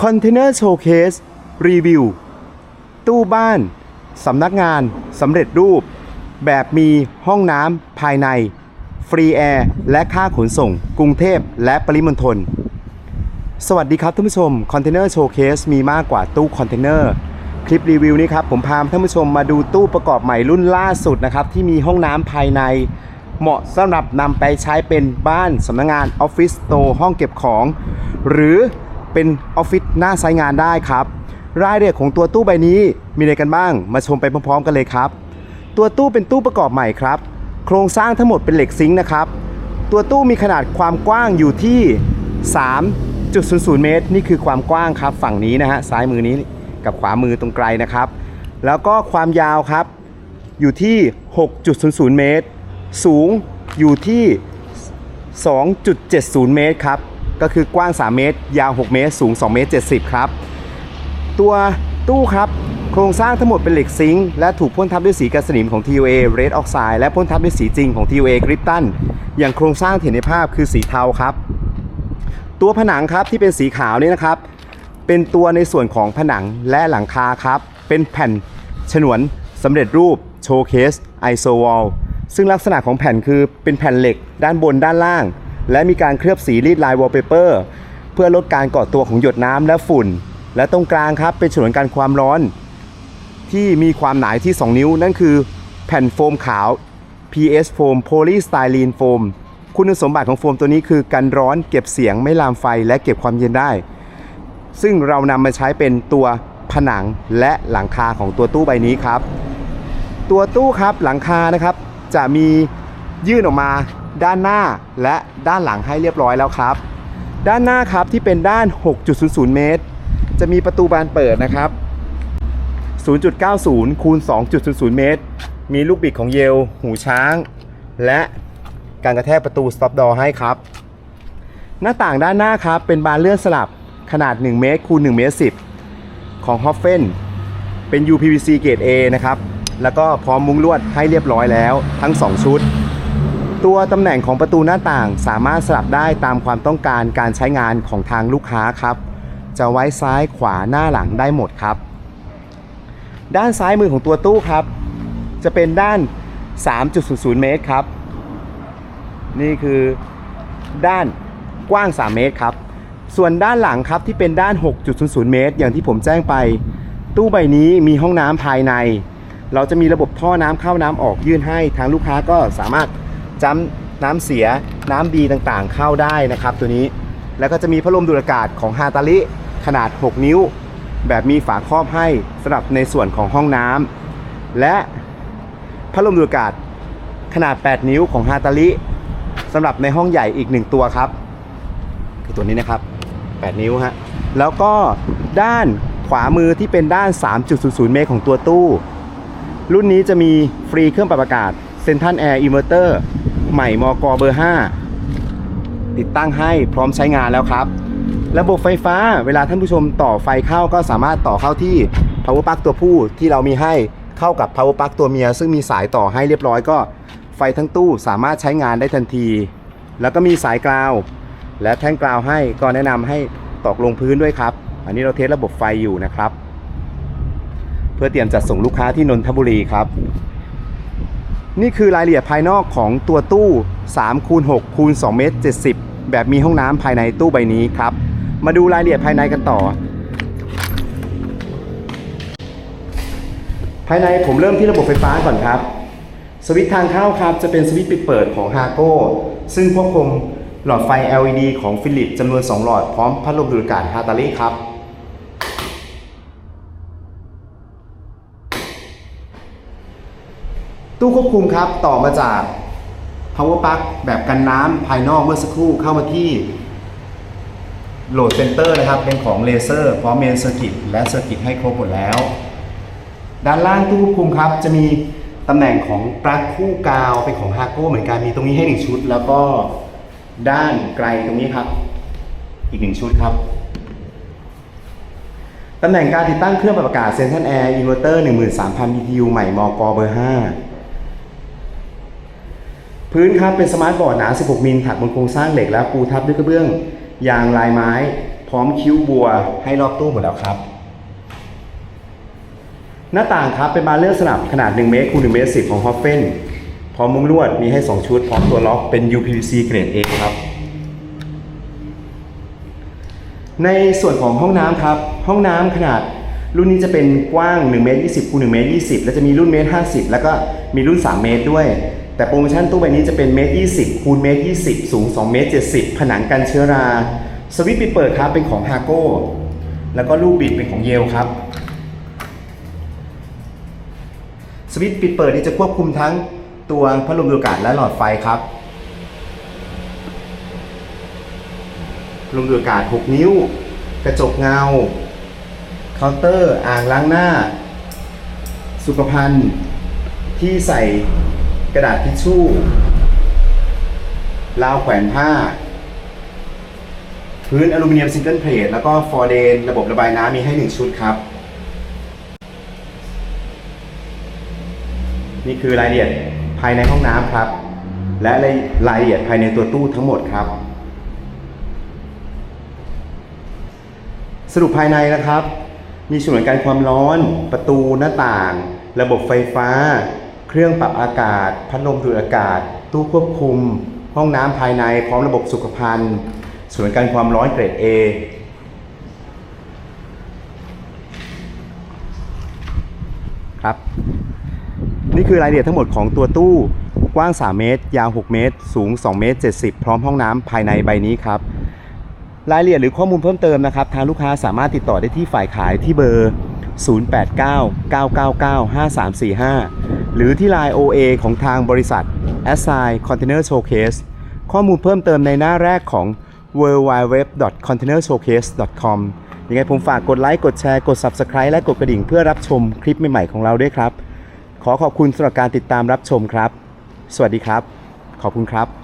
Container Showcase รีวิว ตู้บ้าน สำนักงานสำเร็จรูป แบบมีห้องน้ำภายใน ฟรีแอร์ และค่าขนส่ง กรุงเทพและปริมณฑล สวัสดีครับท่านผู้ชม Container Showcase มีมากกว่าตู้คอนเทนเนอร์คลิปรีวิวนี้ครับ ผมพาท่านผู้ชมมาดูตู้ประกอบใหม่รุ่นล่าสุดนะครับ ที่มีห้องน้ำภายใน เหมาะสำหรับนำไปใช้เป็นบ้านสำนักงานออฟฟิศโตห้องเก็บของ หรือ เป็นออฟฟิศหน้าใช้งานได้ครับ รายละเอียดของตัวตู้ใบนี้มีอะไรกันบ้าง มาชมไปพร้อมๆกันเลยครับ ตัวตู้เป็นตู้ประกอบใหม่ครับ โครงสร้างทั้งหมดเป็นเหล็กซิงค์นะครับ ตัวตู้มีขนาดความกว้างอยู่ที่ 3.00 เมตร นี่คือความกว้างครับ ฝั่งนี้นะฮะซ้ายมือนี้กับขวามือตรงไกลนะครับ แล้วก็ความยาวครับอยู่ที่ 6.00 เมตร สูงอยู่ที่ 2.70 เมตรครับ ก็คือกว้าง 3 เมตร ยาว 6 เมตร สูง 2 เมตร 70 ครับ ตัวตู้ครับ โครงสร้างทั้งหมดเป็นเหล็กซิงค์และถูกพ่นทับด้วยสีกันสนิมของ TOA Red Oxide และพ่นทับด้วยสีจริงของ TOA g r i p t o n อย่างโครงสร้างที่เห็นในภาพคือสีเทาครับ ตัวผนังครับที่เป็นสีขาวนี่นะครับ เป็นตัวในส่วนของผนังและหลังคาครับ เป็นแผ่นฉนวนสำเร็จรูปโชว์เคสไอโซวอลซึ่งลักษณะของแผ่นคือเป็นแผ่นเหล็กด้านบนด้านล่าง และมีการเคลือบสีรีดลายวอลเปเปอร์เพื่อลดการเกาะตัวของหยดน้ำและฝุ่น และตรงกลางครับเป็นฉนวนกันความร้อน ที่มีความหนาที่ 2 นิ้ว นั่นคือแผ่นโฟมขาว PS โฟมโพลีสไตรีนโฟมคุณสมบัติของโฟมตัวนี้คือกันร้อนเก็บเสียงไม่ลามไฟและเก็บความเย็นได้ ซึ่งเรานำมาใช้เป็นตัวผนังและหลังคาของตัวตู้ใบนี้ครับ ตัวตู้ครับหลังคานะครับจะมียื่นออกมา ด้านหน้าและด้านหลังให้เรียบร้อยแล้วครับ ด้านหน้าครับที่เป็นด้าน 6.00 เมตร จะมีประตูบานเปิดนะครับ 0.90 คูณ 2.00 เมตร มีลูกบิดของเยล หูช้าง และการกระแทกประตู stop door ให้ครับ หน้าต่างด้านหน้าครับเป็นบานเลื่อนสลับขนาด 1 เมตรคูณ1เมตร10 ของ h o f f e n เป็น UPVC เกรด A นะครับ แล้วก็พร้อมมุ้งลวดให้เรียบร้อยแล้วทั้ง 2 ชุด ตัวตำแหน่งของประตูหน้าต่างสามารถสลับได้ตามความต้องการการใช้งานของทางลูกค้าครับ จะไว้ซ้ายขวาหน้าหลังได้หมดครับ ด้านซ้ายมือของตัวตู้ครับ จะเป็นด้าน 3.00 เมตรครับ นี่คือด้านกว้าง 3 เมตรครับ ส่วนด้านหลังครับที่เป็นด้าน 6.00 เมตร อย่างที่ผมแจ้งไป ตู้ใบนี้มีห้องน้ำภายใน เราจะมีระบบท่อน้ำเข้าน้ำออกยื่นให้ทางลูกค้าก็สามารถ จำน้ำเสียน้ำดีต่างๆ เข้าได้นะครับตัวนี้แล้วก็จะมีพัดลมดูดอากาศของฮาตาลิขนาด 6 นิ้ว แบบมีฝาครอบให้สำหรับในส่วนของห้องน้ำและพัดลมดูดอากาศขนาด 8 นิ้วของฮาตาลิสำหรับในห้องใหญ่อีก 1 ตัวครับ คือตัวนี้นะครับ 8 นิ้วฮะแล้วก็ด้านขวามือที่เป็นด้าน 3.00 เมตรของตัวตู้ รุ่นนี้จะมีฟรีเครื่องปรับอากาศเซนทันแอร์อินเวอร์เตอร์ ใหม่มกเบอร์ 5 ติดตั้งให้พร้อมใช้งานแล้วครับ ระบบไฟฟ้าเวลาท่านผู้ชมต่อไฟเข้าก็สามารถต่อเข้าที่ power plug ตัวผู้ที่เรามีให้เข้ากับ power plug ตัวเมีย ซึ่งมีสายต่อให้เรียบร้อยก็ ไฟทั้งตู้สามารถใช้งานได้ทันที แล้วก็มีสายกราว และแท่งกราวให้ก็แนะนำให้ตอกลงพื้นด้วยครับ อันนี้เราเทสระบบไฟอยู่นะครับ เพื่อเตรียมจัดส่งลูกค้าที่นนทบุรีครับ นี่คือรายละเอียดภายนอกของตัวตู้3คูณ6คูณ2เมตร70 แบบมีห้องน้ำภายในตู้ใบนี้ครับ มาดูรายละเอียดภายในกันต่อ ภายในผมเริ่มที่ระบบไฟฟ้าก่อนครับ สวิตช์ทางเข้าครับจะเป็นสวิตช์ปิดเปิดของ h a g o ซึ่งควบคุมหลอดไฟ LED ของฟิลิปจำนวน 2 หลอดพร้อมพัดลมดูดอากาศฮาตาลีครับ ตู้ควบคุมครับต่อมาจาก power plug แบบกันน้ำภายนอกเมื่อสักครู่เข้ามาที่โหลดเซนเตอร์นะครับ เป็นของเลเซอร์พร้อมเมนเซอร์กิตและเซอร์กิตให้ครบหมดแล้ว ด้านล่างตู้ควบคุมครับ จะมีตำแหน่งของปลั๊กคู่กาวเป็นของฮาโก้เหมือนกันมีตรงนี้ให้หนึ่งชุด แล้วก็ด้านไกลตรงนี้ครับ อีกหนึ่งชุดครับตำแหน่งการติดตั้งเครื่องปรับอากาศเซนทันแอร์อินเวอร์เตอร์13,000 BTU ใหม่มกเบอร์ 5 พื้นครับเป็นสมาร์ทบอร์ดหนา 16 มิลถักบนโครงสร้างเหล็กและปูทับด้วยกระเบื้อง ยางลายไม้ พร้อมคิ้วบัวให้รอบตู้หมดแล้วครับ หน้าต่างครับเป็นบานเลื่อนสลับขนาด 1 เมตรคูณ1เมตร10 ของฮอฟเฟนพร้อมมุ้งลวดมีให้ 2 ชุด พร้อมตัวล็อกเป็น UPVC เกรด A ครับในส่วนของห้องน้ำครับ ห้องน้ำขนาดรุ่นนี้จะเป็นกว้าง1เมตร20คูณ1เมตร20 แล้วจะมีรุ่นเมตร50 แล้วก็มีรุ่น 3 เมตรด้วย แต่โปรโมชั่นตู้ใบนี้จะเป็นเมตร20 คูณเมตร20 สูง2เมตร70 ผนังกันเชื้อรา สวิตช์ปิดเปิดครับเป็นของฮาโก้ แล้วก็ลูกบิดเป็นของเยลครับ สวิตช์ปิดเปิดนี้จะควบคุมทั้งตัวพัดลมดูดอากาศและหลอดไฟครับลมดูดอากาศ 6 นิ้ว กระจกเงา เคาน์เตอร์ อ่างล้างหน้า สุขภัณฑ์ที่ใส่ กระดาษทิชชู่ราวแขวนผ้า พื้นอลูมิเนียมซิงเกิลเพลทแล้วก็ฟอร์เดน ระบบระบายน้ำมีให้ 1 ชุดครับ นี่คือรายละเอียดภายในห้องน้ำครับ และรายละเอียดภายในตัวตู้ทั้งหมดครับ สรุปภายในนะครับ มีส่วนการความร้อนประตูหน้าต่าง ระบบไฟฟ้า เครื่องปรับอากาศ พัดลมดูดอากาศ ตู้ควบคุม ห้องน้ำภายในพร้อมระบบสุขภัณฑ์ส่วนการความร้อนเกรด A ครับ นี่คือรายละเอียดทั้งหมดของตัวตู้กว้าง 3 เมตร ยาว 6 เมตร สูง 2 เมตร 70 พร้อมห้องน้ำภายในใบนี้ครับ รายละเอียดหรือข้อมูลเพิ่มเติมนะครับ ทางลูกค้าสามารถติดต่อได้ที่ฝ่ายขายที่เบอร์ 0899995345 หรือที่ Line OA ของทางบริษัท a s s i g n Container Showcase ข้อมูลเพิ่มเติมในหน้าแรกของ w w w c o n t a i n e r s h o w c a s e c o m ยังไงผมฝากกดไลค์ กดแชร์ กด Subscribe และกดกระดิ่งเพื่อรับชมคลิปใหม่ ๆ ของเราด้วยครับ ขอขอบคุณสำหรับการติดตามรับชมครับ สวัสดีครับ ขอบคุณครับ